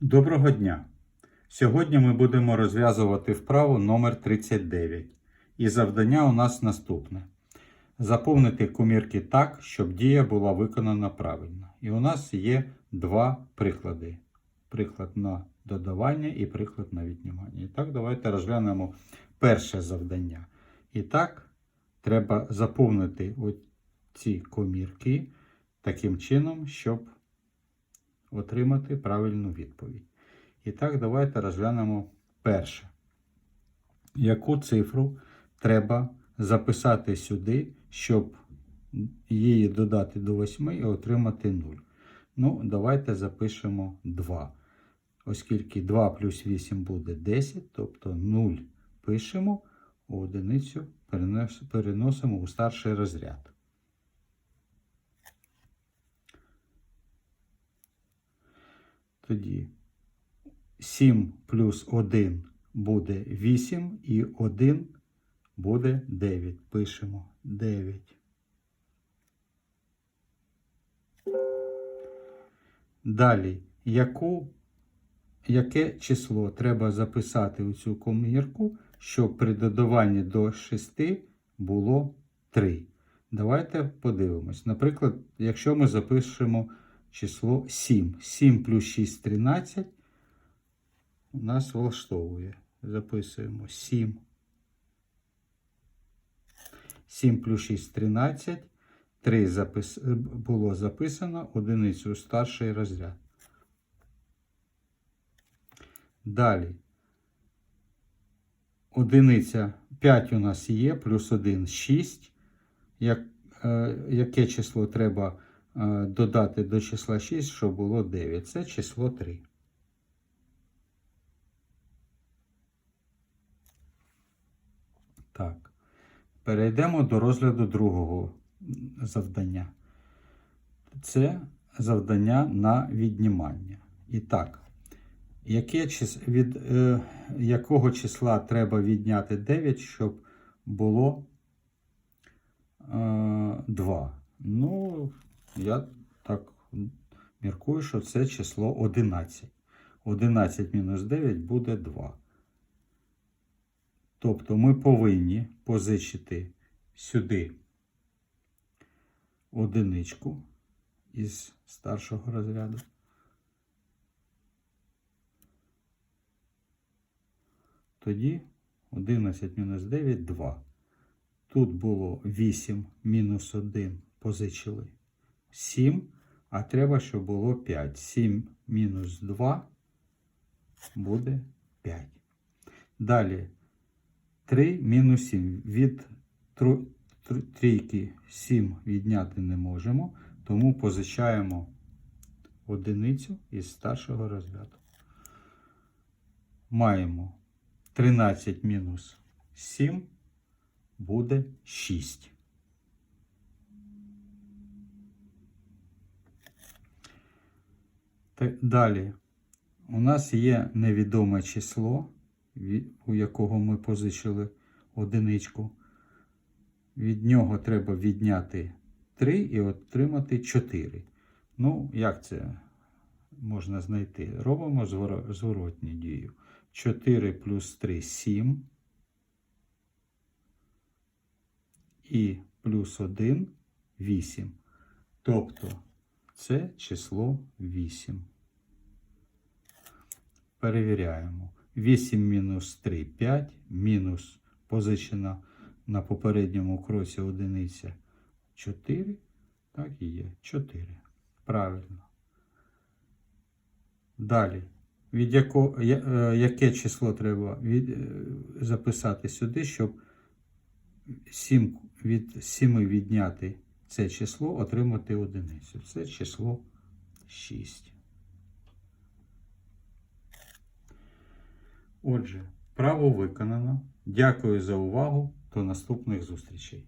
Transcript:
Доброго дня! Сьогодні ми будемо розв'язувати вправу номер 39. І завдання у нас наступне: заповнити комірки так, щоб дія була виконана правильно. І у нас є два приклади: приклад на додавання і приклад на віднімання. І так, давайте розглянемо перше завдання. І так, треба заповнити ці комірки таким чином, щоб отримати правильну відповідь. І так, давайте розглянемо перше. Яку цифру треба записати сюди, щоб її додати до 8 і отримати 0? Ну, давайте запишемо 2. Оскільки 2 плюс 8 буде 10, тобто 0 пишемо, у одиницю переносимо у старший розряд. Тоді 7 плюс 1 буде 8 і 1 буде 9. Пишемо 9. Далі, яку, яке число треба записати у цю комірку, щоб при додаванні до 6 було 3? Давайте подивимось. Наприклад, якщо ми запишемо число 7. 7 плюс 6 13 у нас влаштовує. Записуємо 7. 7 плюс 6 13. 3 запис... було записано одиницю старший розряд. Далі. Одиниця 5 у нас є, плюс 1 6. Як, е, Яке число треба додати до числа 6, щоб було 9. Це число 3. Так. Перейдемо до розгляду другого завдання. Це завдання на віднімання. І так, яке від е, якого числа треба відняти 9, щоб було е, 2? Ну, я так міркую, що це число 11. 11 мінус 9 буде 2. Тобто ми повинні позичити сюди одиничку із старшого розряду. Тоді 11 мінус 9 2. Тут було 8 мінус 1 позичили 7, а треба, щоб було 5. 7 мінус 2 буде 5. Далі 3 мінус 7. Від трійки 7 відняти не можемо, тому позичаємо одиницю із старшого розряду. Маємо 13 мінус 7 буде 6. Далі у нас є невідоме число, у якого ми позичили одиничку. Від нього треба відняти 3 і отримати 4. Ну, як це можна знайти? Робимо зворотню дію. 4 плюс 3 7. І плюс 1 8. Тобто це число 8. Перевіряємо. 8 мінус 3 5, мінус позичена на попередньому кроці одиниця 4. Так і є 4. Правильно. Далі. Від яко, е, яке число треба від, е, записати сюди, щоб 7, від 7 відняти це число отримати одиницю. Це число 6. Отже, право виконано. Дякую за увагу. До наступних зустрічей.